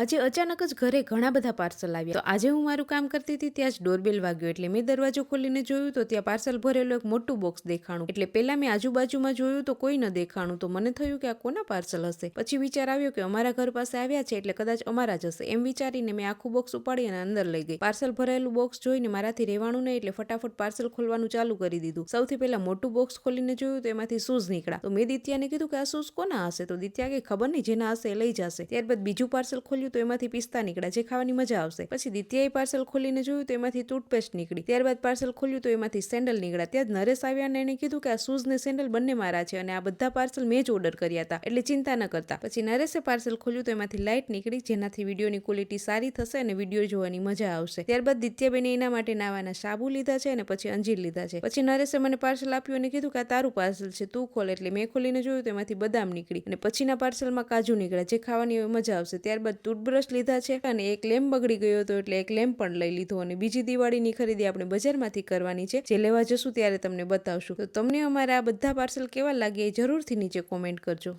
આજે અચાનક જ ઘરે ઘણા બધા પાર્સલ આવ્યા. તો આજે હું મારું કામ કરતી હતી, ત્યાં જ ડોરબેલ વાગ્યો એટલે મેં દરવાજો ખોલીને જોયું તો ત્યાં પાર્સલ ભરેલું એક મોટું બોક્સ દેખાણું. એટલે પહેલા મેં આજુબાજુમાં જોયું તો કોઈ ન દેખાણું. તો મને થયું કે આ કોના પાર્સલ હશે? પછી વિચાર આવ્યો કે અમારા ઘર પાસે આવ્યા છે એટલે કદાચ અમારા જ હશે. એમ વિચારીને મેં આખું બોક્સ ઉપાડી અને અંદર લઈ ગઈ. પાર્સલ ભરેલું બોક્સ જોઈને મારાથી રહેવાનું નહીં એટલે ફટાફટ પાર્સલ ખોલવાનું ચાલુ કરી દીધું. સૌથી પહેલા મોટું બોક્સ ખોલીને જોયું તો એમાંથી શૂઝ નીકળ્યા. તો મેં દિત્યાને કીધું કે આ શૂઝ કોના હશે? તો દિત્યા કે ખબર નહીં જેના હશે લઈ જશે. ત્યારબાદ બીજું પાર્સલ ખોલ્યું તો એમાંથી પિસ્તા નીકળ્યા, જે ખાવાની મજા આવશે. પછી દિત્યાએ પાર્સલ ખોલીને જોયું તો એમાંથી ટૂથપેસ્ટ નીકળી. ત્યારબાદ પાર્સલ ખોલ્યું તો એમાંથી સેન્ડલ નીકળ્યા. ત્યાં નરેશ આવ્યા અને એને કીધું કે આ શૂઝ ને સેન્ડલ બંને મારા છે અને આ બધા પાર્સલ મેં જ ઓર્ડર કર્યા હતા, એટલે ચિંતા ન કરતા. પછી નરેશે પાર્સલ ખોલ્યું તો એમાંથી લાઇટ નીકળી, જેનાથી વિડીયોની ક્વોલિટી સારી થશે અને વીડિયો જોવાની મજા આવશે. ત્યારબાદ દિત્યાબેને એના માટે નાવાના સાબુ લીધા છે અને પછી અંજીર લીધા છે. પછી નરેશે મને પાર્સલ આપ્યું અને કીધું કે આ તારું પાર્સલ છે, તું ખોલ, એટલે મેં ખોલીને જોયું તો એમાંથી બદામ નીકળી અને પછીના પાર્સલમાં કાજુ નીકળ્યા, જે ખાવાની મજા આવશે. ત્યારબાદ ટૂથબ્રશ લીધા છે અને એક લેમ્પ બગડી ગયો હતો એટલે એક લેમ્પ પણ લઈ લીધો અને બીજી દિવાળીની ખરીદી આપણે બજારમાંથી કરવાની છે, જે લેવા જશું ત્યારે તમને બતાવશું. તો તમને અમારા આ બધા પાર્સલ કેવા લાગે એ જરૂરથી નીચે કોમેન્ટ કરજો.